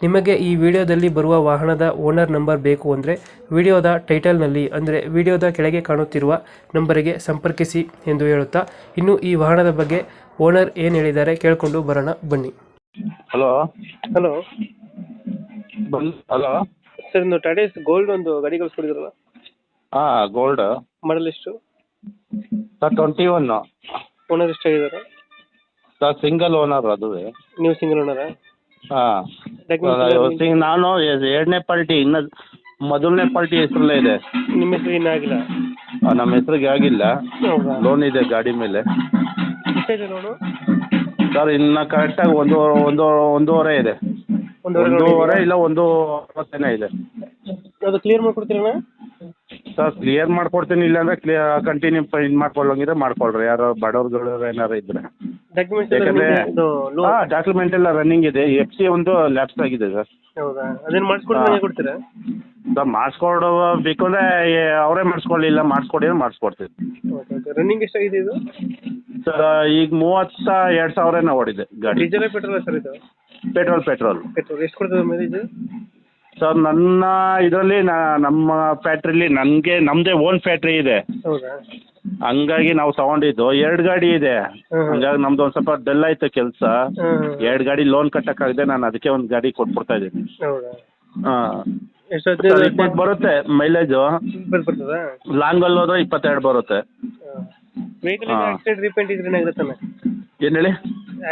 ನಿಮಗೆ ಈ ವಿಡಿಯೋದಲ್ಲಿ ಬರುವ ವಾಹನದ ಓನರ್ ನಂಬರ್ ಬೇಕು ಅಂದರೆ ವಿಡಿಯೋದ ಟೈಟಲ್ನಲ್ಲಿ ಅಂದರೆ ವಿಡಿಯೋದ ಕೆಳಗೆ ಕಾಣುತ್ತಿರುವ ನಂಬರಿಗೆ ಸಂಪರ್ಕಿಸಿ ಎಂದು ಹೇಳುತ್ತಾ ಇನ್ನು ಈ ವಾಹನದ ಬಗ್ಗೆ ಓನರ್ ಏನು ಹೇಳಿದ್ದಾರೆ ಕೇಳಿಕೊಂಡು ಬರೋಣ ಬನ್ನಿ. ಹಲೋ. ಹಲೋ. ಹಲೋ. ಸರ್ ಒಂದು ಟಾಟೇಸ್ ಗೋಲ್ಡ್ ಒಂದು ಗಾಡಿ ಕಳಿಸ್ಕೊಡಿದ್ರಲ್ಲ? ಹಾ ಗೋಲ್ಡ್ ಮಾಡಲ್ ಎಷ್ಟು? ಸರ್ ಟ್ವೆಂಟಿ ಒನ್ ಓನರ್ ಎಷ್ಟಾಗಿದ್ದಾರೆ? ಸರ್ ಸಿಂಗಲ್ ಓನರ್ ಅದುವೇ ನೀವು ಸಿಂಗಲ್ ಓನರಾ ಹಾಂ. ಸಿಂಗ್ ನಾನು ಎರಡನೇ ಪಾರ್ಟಿ ಇನ್ನ ಮೊದಲನೇ ಪಾರ್ಟಿ ಹೆಸರಲ್ಲೇ ಇದೆ. ನಿಮ್ಮ ಹೆಸರು ಇನ್ನೂ ಆಗಿಲ್ಲ? ನಮ್ಮ ಹೆಸ್ರಿಗೆ ಆಗಿಲ್ಲ. ಹೌದಾ? ಲೋನ್ ಇದೆ ಗಾಡಿ ಮೇಲೆ. ಸರ್ ನೋಡು ಸರ್ ಇನ್ನು ಕರೆಕ್ಟಾಗಿ ಒಂದು ಒಂದು ಒಂದೂವರೆ ಇದೆ. ಒಂದೂವರೆ ಒಂದೂವರೆ ಇಲ್ಲ ಒಂದು ಅರವತ್ತೇನೋ ಇದೆ. ಅದು ಕ್ಲಿಯರ್ ಮಾಡ್ಕೊಡ್ತೀರಣ್ಣ ಸರ್ ಕ್ಲಿಯರ್ ಮಾಡ್ಕೊಡ್ತೀನಿ ಇಲ್ಲಾಂದ್ರೆ ಕ್ಲಿಯರ್ ಕಂಟಿನ್ಯೂ ಇದು ಮಾಡ್ಕೊಳ್ಳೋಂಗಿದ್ರೆ ಮಾಡ್ಕೊಳ್ರಿ. ಯಾರೋ ಬಡವ್ರುಗಳು ಏನಾರು ಇದ್ರೆ. ಡಾಕ್ಯುಮೆಂಟ್ಸ್ ಡಾಕ್ಯುಮೆಂಟ್ ಎಲ್ಲ ರನ್ನಿಂಗ್ ಇದೆ. ಎಫ್ ಸಿ ಒಂದು ಲ್ಯಾಪ್ಸ್ ಆಗಿದೆ ಸರ್. ಹೌದಾ? ಅದೇನು ಮಾಡಿಸ್ಕೊಡ್ತೀನಿ ಕೊಡ್ತೀರಾ? ಸರ್ ಮಾಡಿಸ್ಕೊಡು ಬೇಕು ಅಂದರೆ ಅವರೇ ಮಾಡಿಸ್ಕೊಳ್ಳಿಲ್ಲ ಮಾಡಿಸ್ಕೊಡಿ ಮಾಡಿಸ್ಕೊಡ್ತೀವಿ. Okay okay. ರನ್ನಿಂಗ್ ಎಷ್ಟಾಗಿದೆ ಇದು? ಸರ್ ಈಗ ಮೂವತ್ತ ಎರಡು ಸಾವಿರನ ಓಡಿದೆ ಗಾಡಿ. ಡೀಸೆಲ್ ಪೆಟ್ರೋಲ್ ಸರ್ ಇದು? ಪೆಟ್ರೋಲ್ ಪೆಟ್ರೋಲ್ ಪೆಟ್ರೋಲ್ ಎಷ್ಟು ಕೊಡ್ತದೆ ಮೈಲೇಜ್? ಸರ್ ನನ್ನ ಇದರಲ್ಲಿ ನಮ್ಮ ಫ್ಯಾಕ್ಟ್ರಿಲಿ ನನಗೆ ನಮ್ಮದೇ ಓನ್ ಫ್ಯಾಕ್ಟ್ರಿ ಇದೆ. ಹೌದಾ? ಹಂಗಾಗಿ ನಾವು ತಗೊಂಡಿದ್ದು ಎರಡು ಗಾಡಿ ಇದೆ. ಹಂಗಾಗಿ ನಮ್ದು ಒಂದ್ ಸ್ವಲ್ಪ ಡಲ್ ಆಯ್ತು ಕೆಲಸ. ಎರಡು ಗಾಡಿ ಲೋನ್ ಕಟ್ಟಕ್ಕಾಗದೆ ನಾನು ಅದಕ್ಕೆ ಒಂದು ಗಾಡಿ ಕೊಟ್ಬಿಡ್ತಾ ಇದ್ದೀನಿ. ಹೌದಾ? ಇಪ್ಪತ್ತು ಬರುತ್ತೆ ಮೈಲೇಜ್ ಲಾಂಗ್ ಬರ್ತದಾ ಲಾಂಗಲ್ಲಿ ಹೋದ್ರೆ ಇಪ್ಪತ್ತೆರಡು ಬರುತ್ತೆ. ವೆಹಿಕಲ್ ಹಾ. ಆಕ್ಸಿಡೆಂಟ್ ರೀಪೇಂಟ್ ಇದ್ರೆ ಏನು ಹೇಳಿ?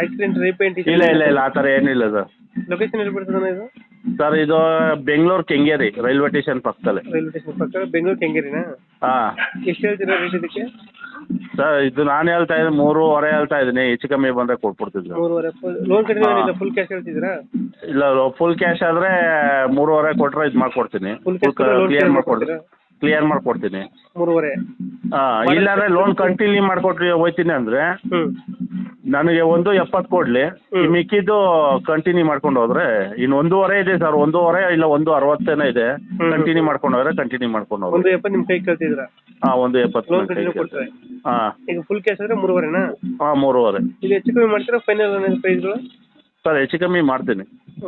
ಆಕ್ಸಿಡೆಂಟ್ ರೀಪೇಂಟ್ ಇಲ್ಲ ಇಲ್ಲ ಇಲ್ಲ ಆ ತರ ಏನಿಲ್ಲ ಸರ್. ಲೊಕೇಶನ್ ಎಲ್ಲಿ ಬರ್ತದಣ್ಣ ಇದು? ಸರ್ ಇದು ಬೆಂಗಳೂರು ಕೆಂಗೇರಿ ರೈಲ್ವೆ ಸ್ಟೇಷನ್ ಪಕ್ಕದಲ್ಲಿ. ರೈಲ್ವೆ ಸ್ಟೇಷನ್ ಪಕ್ಕ ಬೆಂಗಳೂರು ಕೆಂಗೇರಿನಾ ಹಾಂ. ಎಷ್ಟು ಹೇಳ್ತೀರಾ ರೇಟ್ ಇದಕ್ಕೆ? ಸರ್ ಇದು ನಾನು ಹೇಳ್ತಾ ಇದ್ದೀನಿ ಮೂರುವರೆ ಹೇಳ್ತಾ ಇದ್ದೀನಿ. ಹೆಚ್ಚು ಕಮ್ಮಿ ಬಂದರೆ ಕೊಟ್ಬಿಡ್ತಿದ್ರು. ಮೂರುವರೆ ಫುಲ್ ಲೋನ್ ಕಟ್ಟಿದ್ರೆ ಹಾ. ಇಲ್ಲ ಫುಲ್ ಕ್ಯಾಶ್ ಹೇಳ್ತಿದ್ದೀರಾ? ಇಲ್ಲ ಫುಲ್ ಕ್ಯಾಶ್ ಆದರೆ ಮೂರುವರೆ ಕೊಟ್ಟರೆ ಇದು ಮಾಡ್ಕೊಡ್ತೀನಿ. ಕ್ಲಿಯರ್ ಮಾಡ್ಕೊಡ್ತೀನಿ. ಕ್ಲಿಯರ್ ಮಾಡ್ಕೊಡ್ತೀನಿ. ಮೂರುವರೆ. ಹಾಂ ಇಲ್ಲಾಂದ್ರೆ ಲೋನ್ ಕಂಟಿನ್ಯೂ ಮಾಡ್ಕೊಟ್ರಿ ಹೋಯ್ತೀನಿ ಅಂದರೆ ಹ್ಞೂ ನನಗೆ ಒಂದು ಎಪ್ಪತ್ತು ಕೊಡ್ಲಿ. ಹ್ಮ್. ಮಿಕ್ಕಿದ್ದು ಕಂಟಿನ್ಯೂ ಮಾಡ್ಕೊಂಡು ಹೋದ್ರೆ ಇನ್ನು ಒಂದೂವರೆ ಇದೆ ಸರ್ ಒಂದೂವರೆ ಇಲ್ಲ ಒಂದು ಅರವತ್ತೇನೋ ಇದೆ. ಹ್ಮ್. ಕಂಟಿನ್ಯೂ ಮಾಡ್ಕೊಂಡು ಹೋದ್ರೆ ಕಂಟಿನ್ಯೂ ಮಾಡ್ಕೊಂಡು ಒಂದು ಹೋಗ್ರಿ ಎಪ್ಪತ್ತು ನಿಮ್ಮ ಕೈ ಕೇಳ್ತಿದ್ದೀರಾ ಹಾ ಒಂದು ಎಪ್ಪತ್ತು ಲೋನ್ ಕಂಟಿನ್ಯೂ ಕೊಡ್ತಾರೆ ಹಾಂ. ಈಗ ಫುಲ್ ಕ್ಯಾಶ್ ಆದ್ರೆ ಮೂರುವರೆನಾ? ಹಾ ಮೂರುವರೆ. ಇದು ಹೆಚ್ಚು ಕಮ್ಮಿ ಮಾಡ್ತೀರಾ ಫೈನಲ್ ಪ್ರೈಸ್ ಪ್ರೈಸ್ಗಳು ಸರ್ ಹೆಚ್ಚು ಕಮ್ಮಿ ಮಾಡ್ತೀನಿ.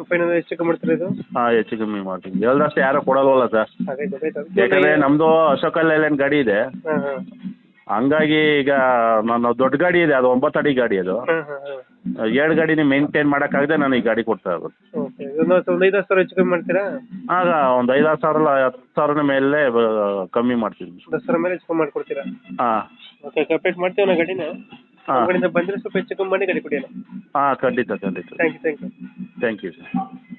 ಫೈನಲ್ ಹೆಚ್ಚು ಕಮ್ಮಿ ಮಾಡ್ತೀರಾ ಇದು? ಹಾ ಹೆಚ್ಚು ಕಮ್ಮಿ ಮಾಡ್ತೀನಿ. ಹೇಳ್ದಷ್ಟು ಯಾರು ಕೊಡಲ್ವಲ್ಲ ಸರ್. ಯಾಕಂದ್ರೆ ನಮ್ದು ಯಾಕಂದರೆ ನಮ್ಮದು ಅಶೋಕ ಲೈಲ್ಯಾಂಡ್ ಗಾಡಿ ಇದೆ. ಹಾ ಹಾಂ. ಹಂಗಾಗಿ ಈಗ ನಾನು ದೊಡ್ಡ ಗಾಡಿ ಇದೆ ಅದು ಒಂಬತ್ತು ಅಡಿ ಗಾಡಿ ಅದು. ಹಾಂ ಹಾಂ ಹಾಂ. ಎರಡು ಗಾಡಿನ ಮೇಂಟೈನ್ ಮಾಡೋಕ್ಕಾಗದೆ ನಾನು ಈ ಗಾಡಿ ಕೊಡ್ತಾ ಇರೋದು. ಓಕೆ ಒಂದು ಒಂದು ಐದು ಸಾವಿರ ಹೆಚ್ಚು ಕಮ್ಮಿ ಮಾಡ್ತೀರಾ? ಆಗ ಒಂದು ಐದಾರು ಸಾವಿರ ಹತ್ತು ಸಾವಿರದ ಮೇಲೆ ಬ- ಕಮ್ಮಿ ಮಾಡ್ತೀನಿ ದಸರಾ ಮೇಲೆ ಹೆಚ್ಚು ಕಮ್ಮಿ ಮಾಡ್ಕೊಡ್ತೀರಾ? ಹಾಂ. ಓಕೆ ಕಂಪ್ಲೀಟ್ ಮಾಡ್ತೀವಿ ಗಾಡಿನ. ಹಾಂ. ನಮ್ಮ ಕಡೆಯಿಂದ ಬಂದರೆ ಸ್ವಲ್ಪ ಹೆಚ್ಚು ಕಮ್ಮಿ ಮಾಡಿ ಗಾಡಿ ಕೊಡಿ ಹಾಂ ಖಂಡಿತ ಖಂಡಿತ. Thank thank you thank you sir